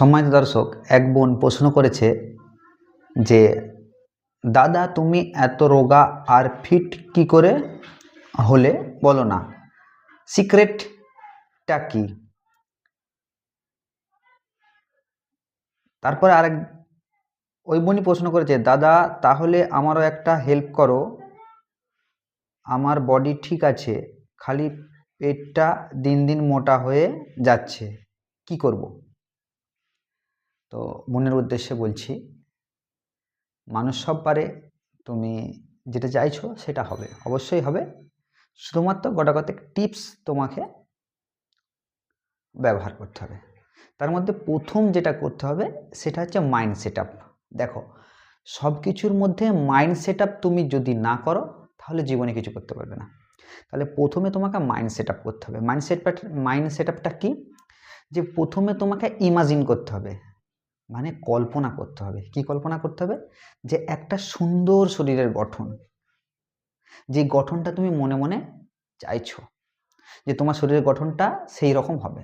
সম্মানিত দর্শক, এক বোন প্রশ্ন করেছে যে, দাদা, তুমি এত রোগা আর ফিট কি করে হলে? বলো না। সিক্রেটটা কি? তারপরে আরেক, ওই বোনই প্রশ্ন করেছে, দাদা, তাহলে আমারও একটা হেল্প করো। আমার বডি ঠিক আছে, খালি পেটটা দিন দিন মোটা হয়ে যাচ্ছে। কি করব? তো মনের উদ্দেশ্যে বলছি, মানুষ সব পারে, তুমি যেটা চাইছো সেটা হবে, অবশ্যই হবে। শুধুমাত্র গোটা টিপস তোমাকে ব্যবহার করতে হবে। তার মধ্যে প্রথম যেটা করতে হবে, সেটা হচ্ছে মাইন্ড সেট দেখো সব কিছুর মধ্যে মাইন্ড সেট তুমি যদি না করো, তাহলে জীবনে কিছু করতে পারবে না। তাহলে প্রথমে তোমাকে মাইন্ড সেট আপ করতে হবে। মাইন্ড সেট মাইন্ড সেট আপটা কী? যে প্রথমে তোমাকে ইমাজিন করতে হবে। মানে কল্পনা করতে হবে। কি কল্পনা করতে হবে? যে একটা সুন্দর শরীরের গঠন। যে গঠনটা তুমি মনে মনে চাইছো, যে তোমার শরীরের গঠনটা সেই রকম হবে।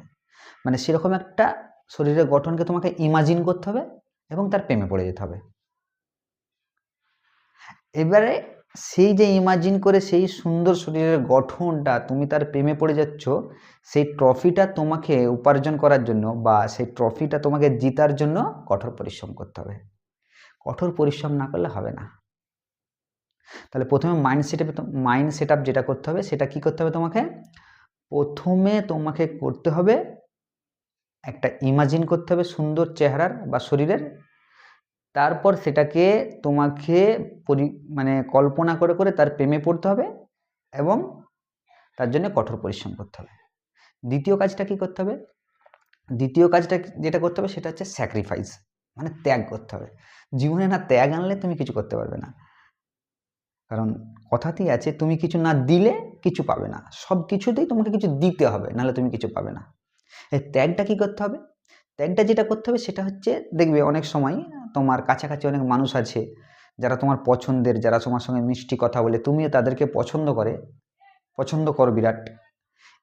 মানে সেরকম একটা শরীরের গঠনকে তোমাকে ইমাজিন করতে হবে এবং তার প্রেমে পড়ে যেতে হবে। এবারে সেই যে ইমাজিন করে সেই সুন্দর শরীরের গঠনটা তুমি তার প্রেমে পড়ে যাচ্ছ, সেই ট্রফিটা তোমাকে উপার্জন করার জন্য বা সেই ট্রফিটা তোমাকে জিতার জন্য কঠোর পরিশ্রম করতে হবে। কঠোর পরিশ্রম না করলে হবে না। তাহলে প্রথমে mind set mind set up যেটা করতে হবে, সেটা কি করতে হবে তোমাকে? প্রথমে তোমাকে করতে হবে একটা ইমাজিন করতে হবে সুন্দর চেহারার বা শরীরের তারপর সেটাকে তোমাকে পরি মানে কল্পনা করে করে তার প্রেমে পড়তে হবে এবং তার জন্য কঠোর পরিশ্রম করতে হবে। দ্বিতীয় কাজটা কি করতে হবে? দ্বিতীয় কাজটা যেটা করতে হবে সেটা হচ্ছে স্যাক্রিফাইস মানে ত্যাগ করতে হবে। জীবনে না ত্যাগ আনলে তুমি কিছু করতে পারবে না। কারণ কথাতেই আছে, তুমি কিছু না দিলে কিছু পাবে না। সব কিছুতেই তোমাকে কিছু দিতে হবে, নাহলে তুমি কিছু পাবে না। এই ত্যাগটা কি করতে হবে? ত্যাগটা যেটা করতে হবে সেটা হচ্ছে, দেখবে অনেক সময় তোমার কাছাকাছি অনেক মানুষ আছে যারা তোমার পছন্দের, যারা তোমার সঙ্গে মিষ্টি কথা বলে, তুমিও তাদেরকে পছন্দ করে। পছন্দ করো বিরাট।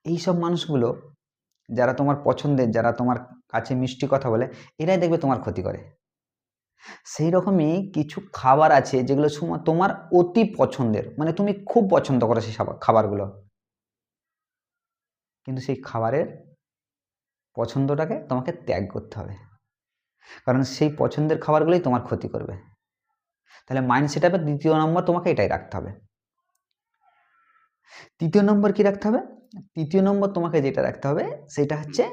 এই সব মানুষগুলো যারা তোমার পছন্দের, যারা তোমার কাছে মিষ্টি কথা বলে, এরাই দেখবে তোমার ক্ষতি করে। সেই রকমই কিছু খাবার আছে যেগুলো তোমার অতি পছন্দের। মানে তুমি খুব পছন্দ করো সেই খাবারগুলো। কিন্তু সেই খাবারের পছন্দটাকে তোমাকে ত্যাগ করতে হবে। কারণ সেই পছন্দের খাবারগুলোই তোমার ক্ষতি করবে। তাহলে মাইন্ড সেট আপের দ্বিতীয় নম্বর তোমাকে এটাই রাখতে হবে। তৃতীয় নম্বর কি রাখতে হবে? তৃতীয় নম্বর তোমাকে যেটা রাখতে হবে, সেটা হচ্ছে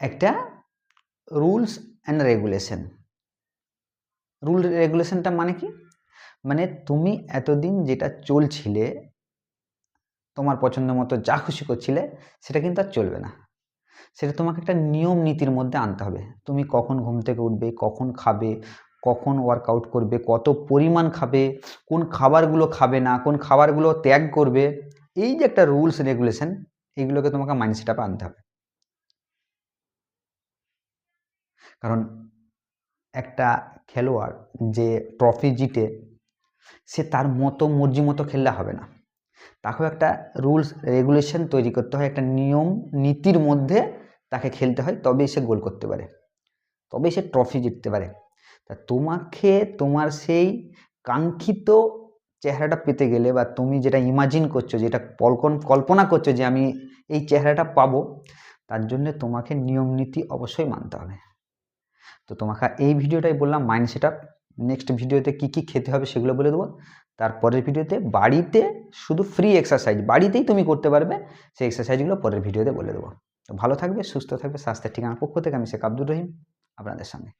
একটা রুলস অ্যান্ড রেগুলেশন রুল রেগুলেশনটা মানে কি? মানে তুমি এতদিন যেটা চলছিলে, তোমার পছন্দ মতো যা খুশি করছিলে, সেটা কিন্তু আর চলবে না। সেটা তোমাকে একটা নিয়ম নীতির মধ্যে আনতে হবে। তুমি কখন ঘুম থেকে উঠবে, কখন খাবে, কখন ওয়ার্কআউট করবে, কত পরিমাণ খাবে, কোন খাবারগুলো খাবে না, কোন খাবারগুলো ত্যাগ করবে, এই যে একটা রুলস রেগুলেশন এইগুলোকে তোমাকে মাইন্ড সেট আনতে হবে। কারণ একটা খেলোয়াড় যে ট্রফি জিতে, সে তার মতো মর্জি মতো খেললে হবে না। তাকেও একটা রুলস রেগুলেশন তৈরি করতে হয়, একটা নিয়ম, নীতির মধ্যে তাকে খেলতে হয়, তবেই সে গোল করতে পারে, তবেই সে ট্রফি জিততে পারে। তা তোমাকে, তোমার সেই কাঙ্ক্ষিত চেহারাটা পেতে গেলে বা তুমি যেটা ইমাজিন করছ, যেটা কল্পনা করছ যে আমি এই চেহারাটা পাবো, তার জন্য তোমাকে নিয়ম, নীতি অবশ্যই মানতে হবে। তো তোমাকে এই ভিডিওটাই বললাম মাইন্ড সেট নেক্সট ভিডিওতে কি কি খেতে হবে সেগুলো বলে দেবো। তারপরের ভিডিওতে বাড়িতে শুধু ফ্রি এক্সারসাইজ বাড়িতেই তুমি করতে পারবে, সেই এক্সারসাইজগুলো পরের ভিডিওতে বলে দেবো। তো ভালো থাকবে, সুস্থ থাকবে, স্বাস্থ্যের ঠিকানা পক্ষ থেকে আমি শেখ আব্দুর রহিম, আপনাদের সামনে।